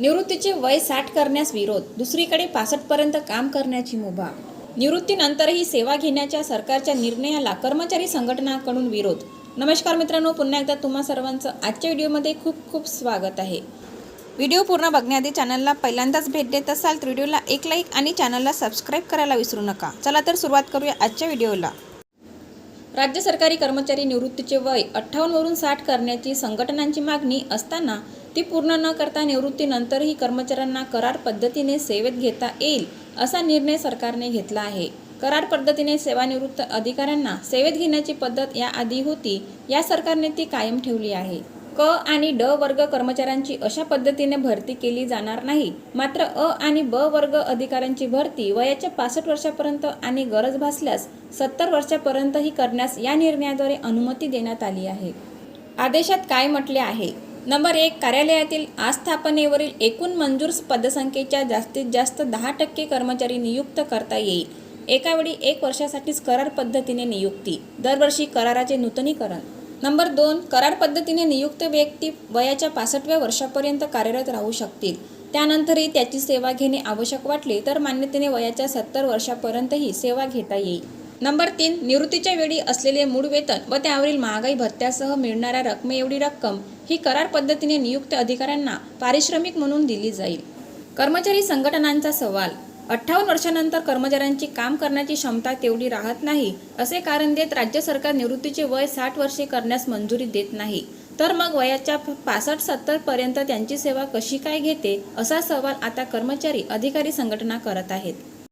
निवृत्तीचे वय साठ करण्यास विरोध दुसरीकडे पासष्टपर्यंत काम करण्याची मुभा. निवृत्तीनंतरही सेवा घेण्याच्या सरकारच्या निर्णयाला कर्मचारी संघटनाकडून विरोध. नमस्कार मित्रांनो पुन्हा एकदा तुम्हा सर्वांचं आजच्या व्हिडिओमध्ये खूप खूप स्वागत आहे. व्हिडिओ पूर्ण बघण्याआधी चॅनलला पहिल्यांदाच भेट देत असाल तर व्हिडिओला एक लाईक आणि चॅनलला सबस्क्राईब करायला विसरू नका. चला तर सुरुवात करूया आजच्या व्हिडिओला. राज्य सरकारी कर्मचारी निवृत्तीचे वय अठ्ठावन्नवरून साठ करण्याची संघटनांची मागणी असताना ती पूर्ण न करता निवृत्तीनंतरही कर्मचाऱ्यांना करार पद्धतीने सेवेत घेता येईल असा निर्णय सरकारने घेतला आहे. करार पद्धतीने सेवानिवृत्त अधिकाऱ्यांना सेवेत घेण्याची पद्धत याआधी होती या सरकारने ती कायम ठेवली आहे. क आणि ड वर्ग कर्मचाऱ्यांची अशा पद्धतीने भरती केली जाणार नाही मात्र अ आणि ब वर्ग अधिकाऱ्यांची भरती वयाच्या पासष्ट वर्षापर्यंत आणि गरज भासल्यास सत्तर वर्षापर्यंतही करण्यास या निर्णयाद्वारे अनुमती देण्यात आली आहे. आदेशात काय म्हटले आहे? नंबर एक कार्यालयातील आस्थापनेवरील एकूण मंजूर पदसंख्येच्या जास्तीत जास्त दहा टक्के कर्मचारी नियुक्त करता येईल. एकावेळी एक वर्षासाठीच करार पद्धतीने नियुक्ती. दरवर्षी कराराचे नूतनीकरण. नंबर दोन करार पद्धतीने नियुक्त व्यक्ती वयाच्या पासष्टव्या वर्षापर्यंत कार्यरत राहू शकतील. त्यानंतरही त्याची सेवा घेणे आवश्यक वाटले तर मान्यतेने वयाच्या सत्तर वर्षापर्यंतही सेवा घेता येईल. नंबर तीन निवृत्तीच्या वेळी असलेले मूळ वेतन व त्यावरील महागाई भत्त्यासह मिळणाऱ्या रकमेएवढी रक्कम ही करार पद्धतीने नियुक्त अधिकाऱ्यांना पारिश्रमिक म्हणून दिली जाईल. कर्मचारी संघटनांचा सवाल अठ्ठावन्न वर्षानंतर कर्मचाऱ्यांची काम करण्याची क्षमता तेवढी राहत नाही असे कारण देत राज्य सरकार निवृत्तीचे वय साठ वर्षे करण्यास मंजुरी देत नाही. तर मग वयाच्या पासष्ट सत्तर पर्यंत त्यांची सेवा कशी काय घेते असा सवाल आता कर्मचारी अधिकारी संघटना करत आहेत.